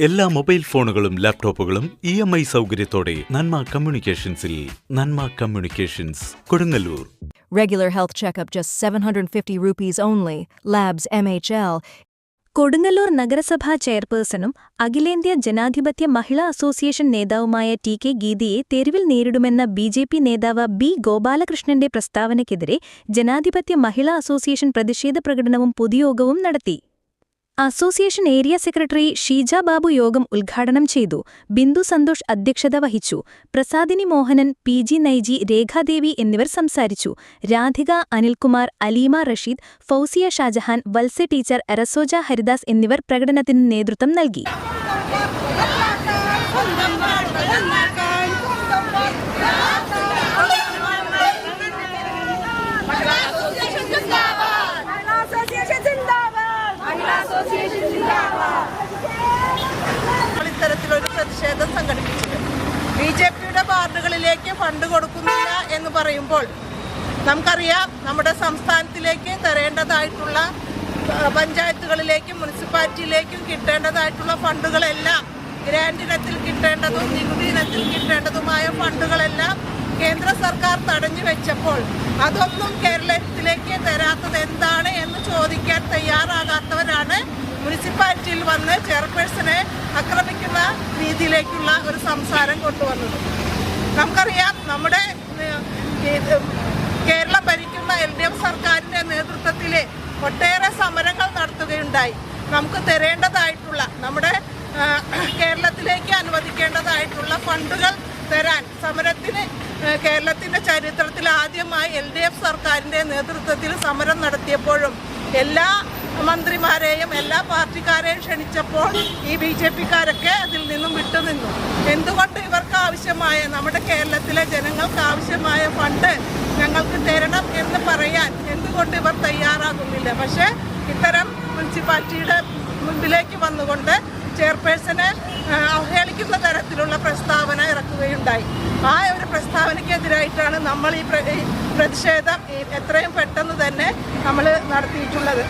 എല്ലാ മൊബൈൽ ഫോണുകളും ലാപ്ടോപ്പുകളും ഇ എം ഐ സൗകര്യത്തോടെ നന്മ കമ്മ്യൂണിക്കേഷൻസിൽ Nanma communications Kodungallur Regular health checkup just 750 rupees only. Labs MHL. Kodungallur നഗരസഭാ ചെയർപേഴ്സണും അഖിലേന്ത്യാ ജനാധിപത്യ മഹിളാ അസോസിയേഷൻ നേതാവുമായ ടി കെ ഗീതയെ തെരുവിൽ നേരിടുമെന്ന ബി ജെ പി നേതാവ് ബി ഗോപാലകൃഷ്ണന്റെ പ്രസ്താവനയ്ക്കെതിരെ ജനാധിപത്യ മഹിളാ അസോസിയേഷൻ പ്രതിഷേധ പ്രകടനവും പൊതുയോഗവും നടത്തി association area secretary Sheeja Babu യോഗം ഉദ്ഘാടനം ചെയ്തു. ബിന്ദു സന്തോഷ് അധ്യക്ഷത വഹിച്ചു. പ്രസാദിനി മോഹനൻ പി ജി നൈജി രേഖാദേവി എന്നിവർ സംസാരിച്ചു. രാധിക അനിൽകുമാർ അലീമ റഷീദ് ഫൗസിയ ഷാജഹാൻ വത്സ ടീച്ചർ എറസോജ ഹരിദാസ് എന്നിവർ പ്രകടനത്തിന് നേതൃത്വം നൽകി മഹിളാ അസോസിയേഷൻ സിന്ദാബാദ് മഹിളാ അസോസിയേഷൻ സിന്ദാബാദ് മഹിളാ അസോസിയേഷൻ സിന്ദാബാദ് നമ്മൾ ഇത്തരത്തിലൊരു പ്രതിഷേധം സംഘടിപ്പിച്ചത് ബി ജെ പിയുടെ വാർഡുകളിലേക്ക് ഫണ്ട് കൊടുക്കുന്നില്ല എന്ന് പറയുമ്പോൾ നമുക്കറിയാം നമ്മുടെ സംസ്ഥാനത്തിലേക്ക് തരേണ്ടതായിട്ടുള്ള പഞ്ചായത്തുകളിലേക്കും മുനിസിപ്പാലിറ്റിയിലേക്കും കിട്ടേണ്ടതായിട്ടുള്ള ഫണ്ടുകളെല്ലാം ഗ്രാൻഡ് ഇനത്തിൽ കിട്ടേണ്ടതും നികുതി ഇനത്തിൽ കിട്ടേണ്ടതുമായ ഫണ്ടുകളെല്ലാം കേന്ദ്ര സർക്കാർ തടഞ്ഞു വെച്ചപ്പോൾ അതൊന്നും കേരളത്തിലേക്ക് തരാത്തത് എന്താണ് എന്ന് ചോദിക്കാൻ തയ്യാറാകാത്തവരാണ് മുനിസിപ്പാലിറ്റിയിൽ വന്ന് ചെയർപേഴ്സണെ ആക്രമിക്കുന്ന രീതിയിലേക്കുള്ള ഒരു സംസാരം കൊണ്ടുവന്നത്. നമുക്കറിയാം നമ്മുടെ കേരളം ഭരിക്കുന്ന എൽ ഡി എഫ് സർക്കാരിന്റെ നേതൃത്വത്തിൽ ഒട്ടേറെ സമരങ്ങൾ നടത്തുകയുണ്ടായി. നമുക്ക് തരേണ്ടതായിട്ടുള്ള നമ്മുടെ കേരളത്തിലേക്ക് അനുവദിക്കേണ്ടതായിട്ടുള്ള ഫണ്ടുകൾ തരാൻ സമരത്തിന് കേരളത്തിന്റെ ചരിത്രത്തിൽ ആദ്യമായി എൽ ഡി എഫ് സർക്കാരിന്റെ നേതൃത്വത്തിൽ സമരം നടത്തിയപ്പോഴും എല്ലാ മന്ത്രിമാരെയും എല്ലാ പാർട്ടിക്കാരെയും ക്ഷണിച്ചപ്പോൾ ഈ ബി ജെ പിക്കാരൊക്കെ അതിൽ നിന്നും വിട്ടുനിന്നു. എന്തുകൊണ്ട് ഇവർക്ക് ആവശ്യമായ നമ്മുടെ കേരളത്തിലെ ജനങ്ങൾക്ക് ആവശ്യമായ ഫണ്ട് ഞങ്ങൾക്ക് തരണം എന്ന് പറയാൻ എന്തുകൊണ്ട് ഇവർ തയ്യാറാകുന്നില്ല. പക്ഷേ ഇത്തരം മുനിസിപ്പാലിറ്റിയുടെ മുൻപിലേക്ക് വന്നുകൊണ്ട് ചെയർപേഴ്സനെ ആ, അവഹേളിക്കുന്ന തരത്തിലുള്ള പ്രസ്താവന ഇറക്കുകയുണ്ടായി. ആ ഒരു പ്രസ്താവനയ്ക്കെതിരായിട്ടാണ് നമ്മൾ ഈ പ്രതിഷേധം എത്രയും പെട്ടെന്ന് തന്നെ നമ്മൾ നടത്തിയിട്ടുള്ളത്.